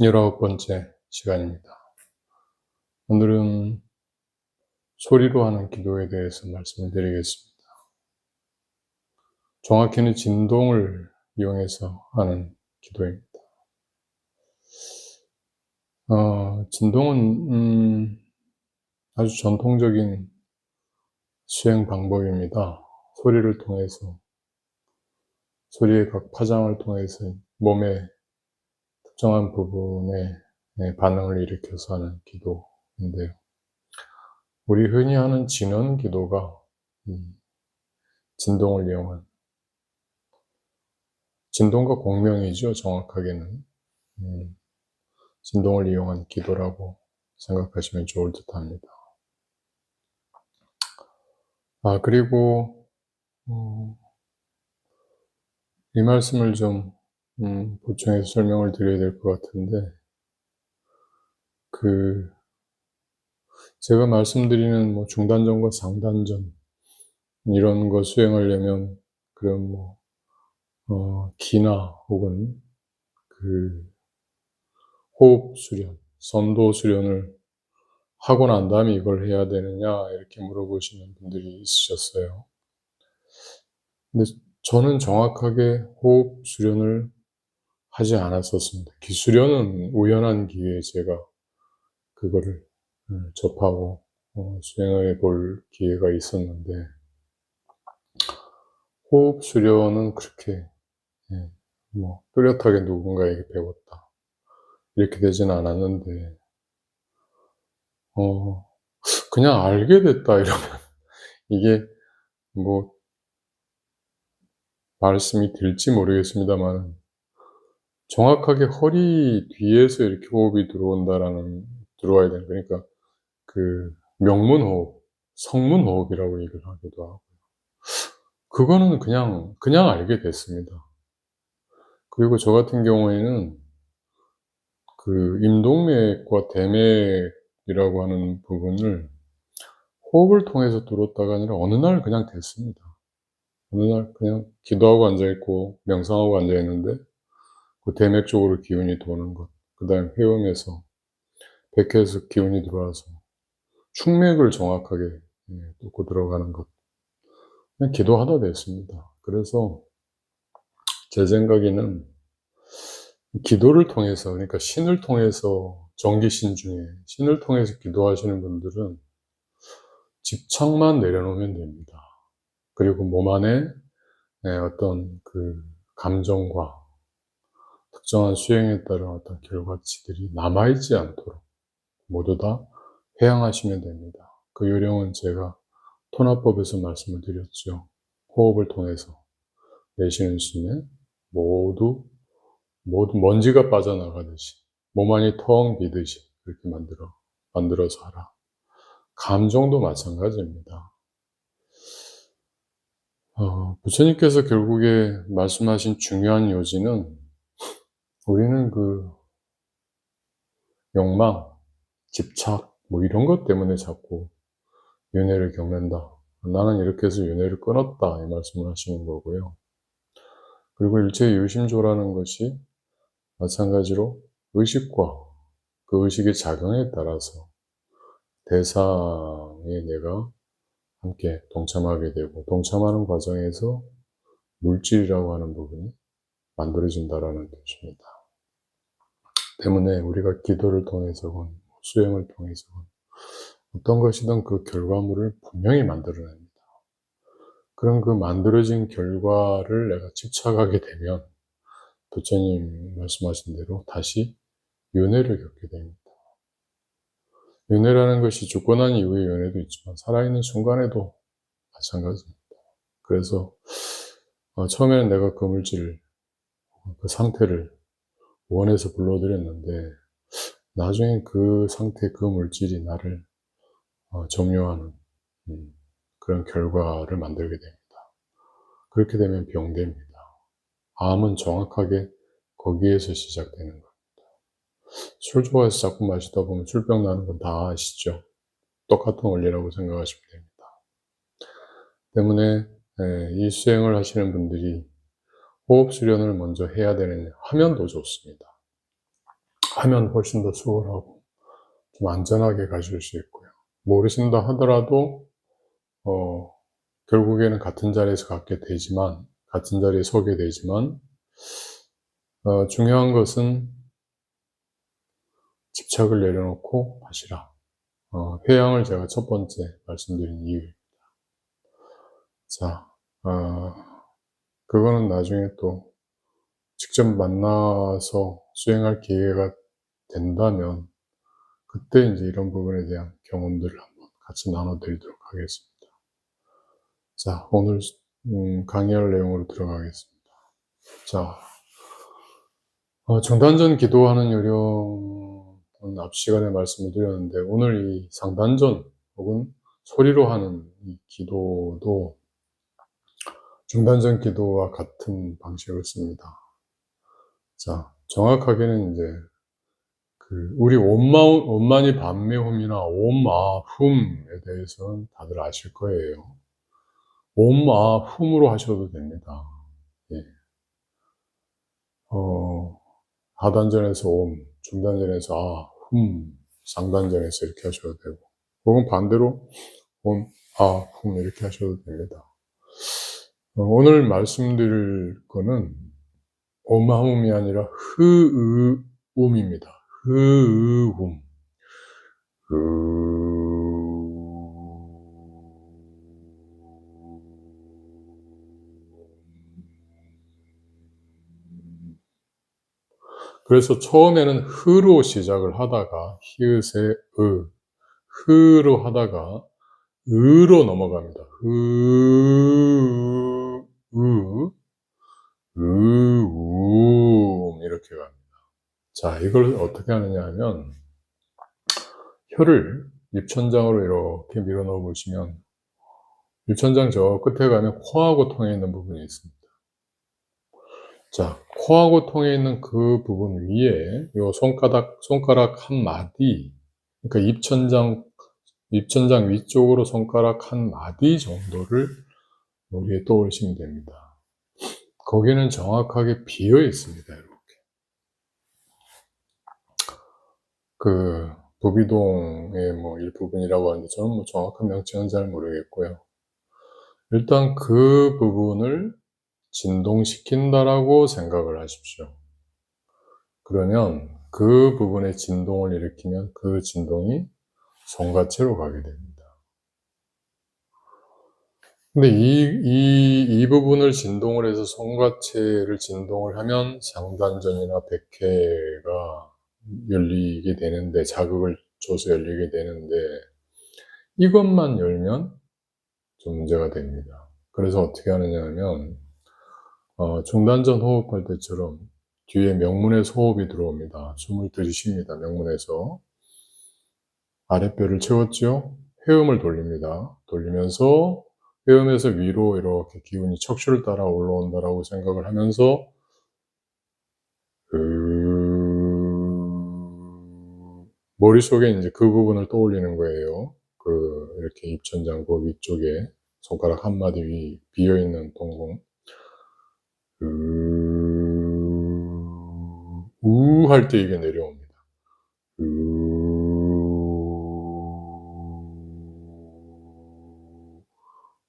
열아홉 번째 시간입니다. 오늘은 소리로 하는 기도에 대해서 말씀을 드리겠습니다. 정확히는 진동을 이용해서 하는 기도입니다. 어, 진동은 음, 아주 전통적인 수행 방법입니다. 소리를 통해서 소리의 각 파장을 통해서 몸의 특정한 부분에 네, 반응을 일으켜서 하는 기도인데요. 우리 흔히 하는 진원 기도가 진동을 이용한 진동과 공명이죠. 정확하게는 음, 진동을 이용한 기도라고 생각하시면 좋을 듯합니다. 아 그리고 어, 이 말씀을 좀 음, 보충해서 설명을 드려야 될 것 같은데, 그, 제가 말씀드리는 뭐 중단전과 상단전, 이런 거 수행하려면, 그런 뭐, 어, 기나 혹은 그, 호흡 수련, 선도 수련을 하고 난 다음에 이걸 해야 되느냐, 이렇게 물어보시는 분들이 있으셨어요. 근데 저는 정확하게 호흡 수련을 하지 않았었습니다. 기수련은 우연한 기회에 제가 그거를 음, 접하고 어, 수행해 볼 기회가 있었는데 호흡 수련은 그렇게 예, 뭐 뚜렷하게 누군가에게 배웠다 이렇게 되지는 않았는데 어 그냥 알게 됐다 이러면 이게 뭐 말씀이 될지 모르겠습니다만 정확하게 허리 뒤에서 이렇게 호흡이 들어온다라는, 들어와야 되는, 그러니까 그 명문 호흡, 성문 호흡이라고 얘기를 하기도 하고. 그거는 그냥, 그냥 알게 됐습니다. 그리고 저 같은 경우에는 그 임동맥과 대맥 이라고 하는 부분을 호흡을 통해서 들었다가 아니라 어느 날 그냥 됐습니다. 어느 날 그냥 기도하고 앉아있고 명상하고 앉아있는데 그 대맥 쪽으로 기운이 도는 것, 그 다음에 회음에서 백회에서 기운이 들어와서 충맥을 정확하게 예, 들어가는 것. 그냥 기도하다 됐습니다. 그래서 제 생각에는 기도를 통해서, 그러니까 신을 통해서, 정기신 중에 신을 통해서 기도하시는 분들은 집착만 내려놓으면 됩니다. 그리고 몸 안에 예, 어떤 그 감정과 특정한 수행에 따른 어떤 결과치들이 남아있지 않도록 모두 다 회양하시면 됩니다. 그 요령은 제가 토나법에서 말씀을 드렸죠. 호흡을 통해서 내쉬는 숨에 모두 모두 먼지가 빠져나가듯이 몸 안이 텅 비듯이 그렇게 만들어 만들어서 하라. 감정도 마찬가지입니다. 어, 부처님께서 결국에 말씀하신 중요한 요지는 우리는 그 욕망, 집착, 뭐 이런 것 때문에 자꾸 윤회를 겪는다. 나는 이렇게 해서 윤회를 끊었다. 이 말씀을 하시는 거고요. 그리고 일체 유심조라는 것이 마찬가지로 의식과 그 의식의 작용에 따라서 대상에 내가 함께 동참하게 되고 동참하는 과정에서 물질이라고 하는 부분이 만들어진다라는 뜻입니다. 때문에 우리가 기도를 통해서건 수행을 통해서건 어떤 것이든 그 결과물을 분명히 만들어냅니다. 그럼 그 만들어진 결과를 내가 집착하게 되면 부처님 말씀하신 대로 다시 윤회를 겪게 됩니다. 윤회라는 것이 죽고 난 이후의 윤회도 있지만 살아있는 순간에도 마찬가지입니다. 그래서 어, 처음에는 내가 그 물질을 그 상태를 원해서 불러드렸는데 나중에 그 상태, 그 물질이 나를 어, 점유하는 음, 그런 결과를 만들게 됩니다. 그렇게 되면 병됩니다. 암은 정확하게 거기에서 시작되는 겁니다. 술 좋아해서 자꾸 마시다 보면 술병 나는 건 다 아시죠? 똑같은 원리라고 생각하시면 됩니다. 때문에 예, 이 수행을 하시는 분들이 호흡 수련을 먼저 해야 되는 하면 더 좋습니다. 하면 훨씬 더 수월하고 좀 안전하게 가실 수 있고요. 모르신다 하더라도 어, 결국에는 같은 자리에서 갖게 되지만 같은 자리에 서게 되지만 어, 중요한 것은 집착을 내려놓고 하시라. 어, 회양을 제가 첫 번째 말씀드린 이유입니다. 자, 어, 그거는 나중에 또 직접 만나서 수행할 기회가 된다면 그때 이제 이런 부분에 대한 경험들을 한번 같이 나눠드리도록 하겠습니다. 자, 오늘 음, 강의할 내용으로 들어가겠습니다. 자, 어, 중단전 기도하는 요령은 앞 시간에 말씀을 드렸는데 오늘 이 상단전 혹은 소리로 하는 이 기도도 중단전 기도와 같은 방식을 씁니다. 자, 정확하게는 이제 그 우리 온마음, 온만이 반매홈이나 온마훔에 대해서는 다들 아실 거예요. 온마훔으로 하셔도 됩니다. 예. 어, 하단전에서 옴, 중단전에서 아, 훔, 상단전에서 이렇게 하셔도 되고, 혹은 반대로 옴, 아, 훔 이렇게 하셔도 됩니다. 어, 오늘 말씀드릴 거는 오마움이 아니라 흐으움입니다. 흐음. 그래서 처음에는 흐로 시작을 하다가 히읗의 으, 흐로 하다가 으로 넘어갑니다. 흐, 으, 으, 우 이렇게 갑니다. 자, 이걸 어떻게 하느냐 하면 혀를 입천장으로 이렇게 밀어 넣어 보시면 입천장 저 끝에 가면 코하고 통해 있는 부분이 있습니다. 자, 코하고 통해 있는 그 부분 위에 요 손가락 손가락 한 마디 그러니까 입천장 입천장 위쪽으로 손가락 한 마디 정도를 머리에 떠올리시면 됩니다. 거기는 정확하게 비어 있습니다. 이렇게. 그 부비동의 뭐 일부분이라고 하는데 저는 뭐 정확한 명칭은 잘 모르겠고요. 일단 그 부분을 진동시킨다라고 생각을 하십시오. 그러면 그 부분의 진동을 일으키면 그 진동이 손가체로 가게 됩니다. 근데 이, 이, 이 부분을 진동을 해서 손가체를 진동을 하면 상단전이나 백회가 열리게 되는데, 자극을 줘서 열리게 되는데, 이것만 열면 좀 문제가 됩니다. 그래서 어떻게 하느냐 하면, 어, 중단전 호흡할 때처럼 뒤에 명문에서 호흡이 들어옵니다. 숨을 들이쉽니다. 명문에서. 아랫배를 채웠죠? 회음을 돌립니다. 돌리면서 회음에서 위로 이렇게 기운이 척추를 따라 올라온다라고 생각을 하면서 그 머릿속에 이제 그 부분을 떠올리는 거예요. 그 이렇게 입천장고 위쪽에 손가락 한 마디 위 비어 있는 동공 우할 때 이게 내려옵니다.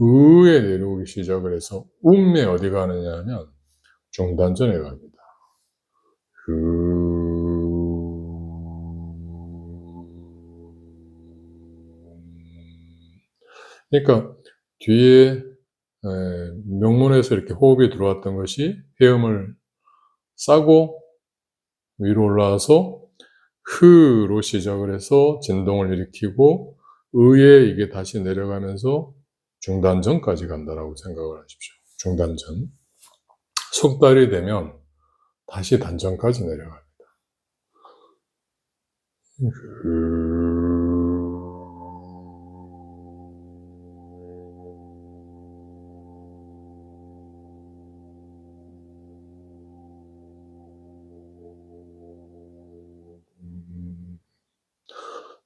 으 에 내려오기 시작을 해서 음에 어디 가느냐 하면 중단전에 갑니다. 그러니까 뒤에 명문에서 이렇게 호흡이 들어왔던 것이 헤음을 싸고 위로 올라와서 흐로 시작을 해서 진동을 일으키고 의에 이게 다시 내려가면서 중단전까지 간다라고 생각을 하십시오. 중단전. 속달이 되면 다시 단전까지 내려갑니다.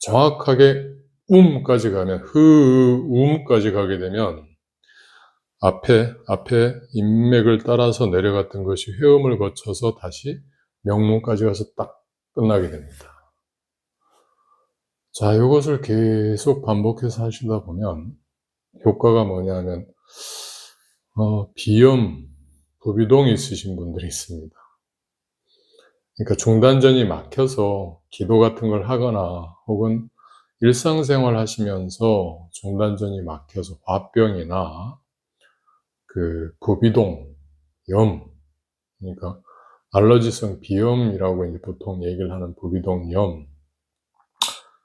정확하게 음까지 가면 흐 음까지 가게 되면 앞에 앞에 인맥을 따라서 내려갔던 것이 회음을 거쳐서 다시 명문까지 가서 딱 끝나게 됩니다. 자, 이것을 계속 반복해서 하시다 보면 효과가 뭐냐면 어, 비염, 부비동이 있으신 분들이 있습니다. 그러니까 중단전이 막혀서 기도 같은 걸 하거나 혹은 일상생활 하시면서 중단전이 막혀서 화병이나 그 부비동, 염, 그러니까 알러지성 비염이라고 이제 보통 얘기를 하는 부비동 염,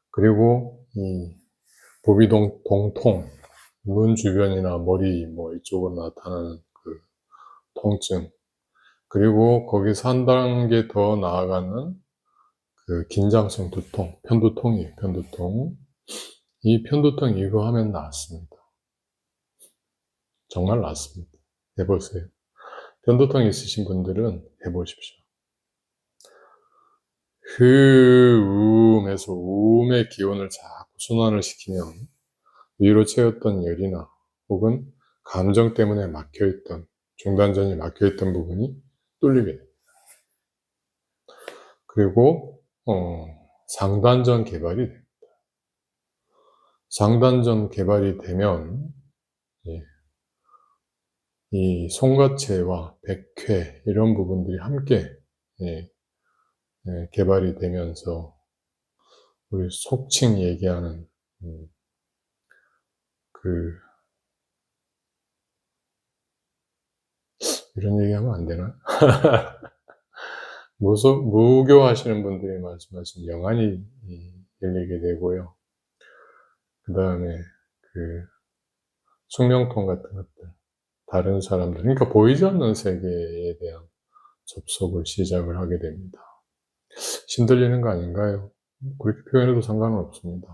그리고 이 부비동 동통, 눈 주변이나 머리 뭐 이쪽으로 나타나는 그 통증, 그리고 거기서 한 단계 더 나아가는 그 긴장성 두통, 편두통이에요, 편두통. 이 편두통 이거 하면 낫습니다. 정말 낫습니다. 해보세요. 편두통 있으신 분들은 해보십시오. 흐음에서 음의 기운을 자꾸 순환을 시키면 위로 채웠던 열이나 혹은 감정 때문에 막혀있던 중단전이 막혀있던 부분이 뚫리게 됩니다. 그리고 어, 상단전 개발이 됩니다. 상단전 개발이 되면 예, 이 송가체와 백회 이런 부분들이 함께 예, 예, 개발이 되면서 우리 속칭 얘기하는 음, 그 이런 얘기하면 안 되나? 무소, 무교 하시는 분들이 말씀하신 영안이 이, 열리게 되고요. 그 다음에 그 숙명통 같은 것들, 다른 사람들, 그러니까 보이지 않는 세계에 대한 접속을 시작을 하게 됩니다. 신들리는 거 아닌가요? 그렇게 표현해도 상관은 없습니다.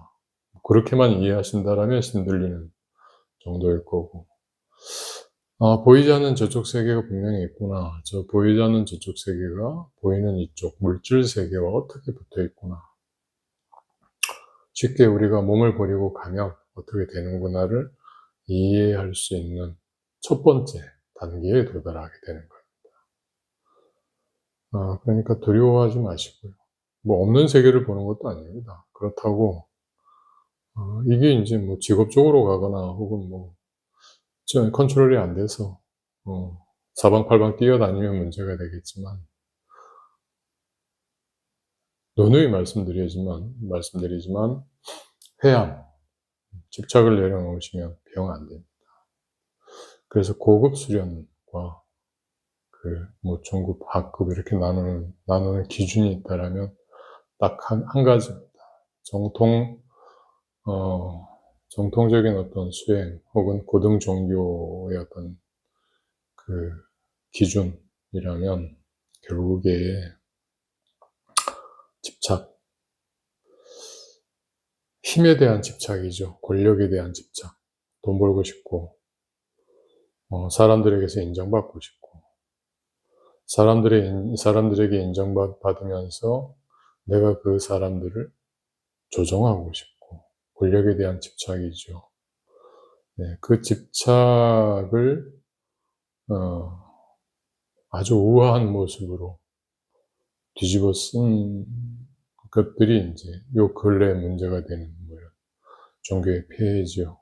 그렇게만 이해하신다라면 신들리는 정도일 거고. 아, 보이지 않는 저쪽 세계가 분명히 있구나. 저 보이지 않는 저쪽 세계가 보이는 이쪽 물질 세계와 어떻게 붙어 있구나. 쉽게 우리가 몸을 버리고 가면 어떻게 되는구나를 이해할 수 있는 첫 번째 단계에 도달하게 되는 겁니다. 아, 그러니까 두려워하지 마시고요. 뭐 없는 세계를 보는 것도 아닙니다. 그렇다고 어, 이게 이제 뭐 직업적으로 가거나 혹은 뭐 저 컨트롤이 안 돼서 어, 사방팔방 뛰어다니면 문제가 되겠지만 누누이 말씀드리지만 말씀드리지만 회양 집착을 내려놓으시면 병 안 됩니다. 그래서 고급 수련과 그뭐 중급 하급 이렇게 나누는 나누는 기준이 있다라면 딱 한 한 가지입니다. 정통 어 정통적인 어떤 수행 혹은 고등 종교의 어떤 그 기준이라면 결국에 집착, 힘에 대한 집착이죠. 권력에 대한 집착. 돈 벌고 싶고, 어, 사람들에게서 인정받고 싶고, 사람들의, 사람들에게 인정받으면서 내가 그 사람들을 조종하고 싶고, 권력에 대한 집착이죠. 네, 그 집착을, 어, 아주 우아한 모습으로 뒤집어 쓴 것들이 이제 요 근래 문제가 되는 뭐 이런 종교의 폐해죠.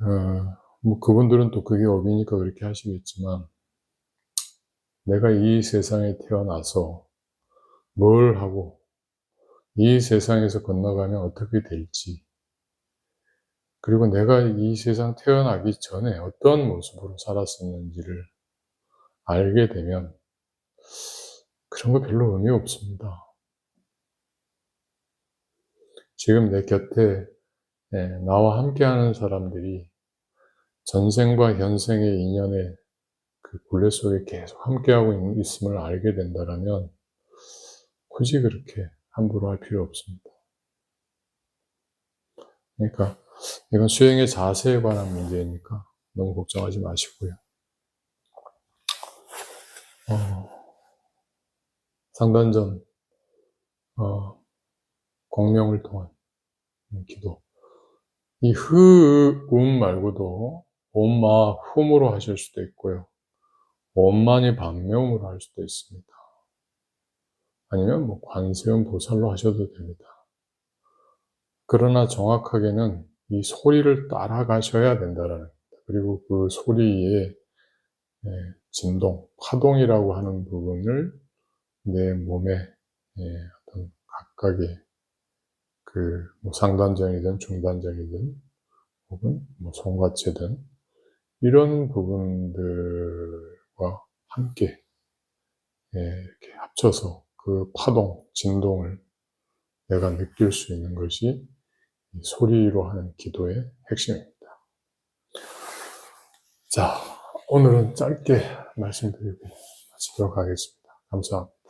어, 뭐 그분들은 또 그게 업이니까 그렇게 하시겠지만 내가 이 세상에 태어나서 뭘 하고 이 세상에서 건너가면 어떻게 될지 그리고 내가 이 세상 태어나기 전에 어떤 모습으로 살았었는지를 알게 되면 그런 거 별로 의미 없습니다. 지금 내 곁에 예, 나와 함께하는 사람들이 전생과 현생의 인연의 그 굴레 속에 계속 함께하고 있음을 알게 된다면 굳이 그렇게 함부로 할 필요 없습니다. 그러니까 이건 수행의 자세에 관한 문제니까 너무 걱정하지 마시고요. 어, 상단전, 어, 공명을 통한 기도. 이 흐, 음 말고도 엄마, 흠으로 하실 수도 있고요. 엄만이 방명으로 할 수도 있습니다. 아니면 뭐 관세음 보살로 하셔도 됩니다. 그러나 정확하게는 이 소리를 따라가셔야 된다라는 겁니다. 그리고 그 소리의 예, 진동, 파동이라고 하는 부분을 내 몸에 예, 어떤 각각의 그뭐 상단장이든 중단장이든 혹은 뭐 손과체든 이런 부분들과 함께 예, 이렇게 합쳐서 그 파동, 진동을 내가 느낄 수 있는 것이 이 소리로 하는 기도의 핵심입니다. 자, 오늘은 짧게 말씀드리고 마치도록 하겠습니다. 감사합니다.